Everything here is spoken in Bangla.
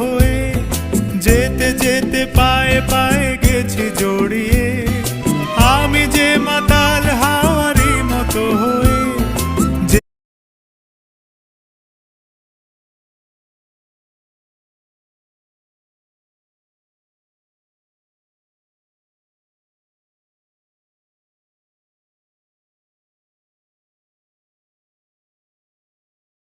হয়ে যেতে যেতে পায়ে পায়ে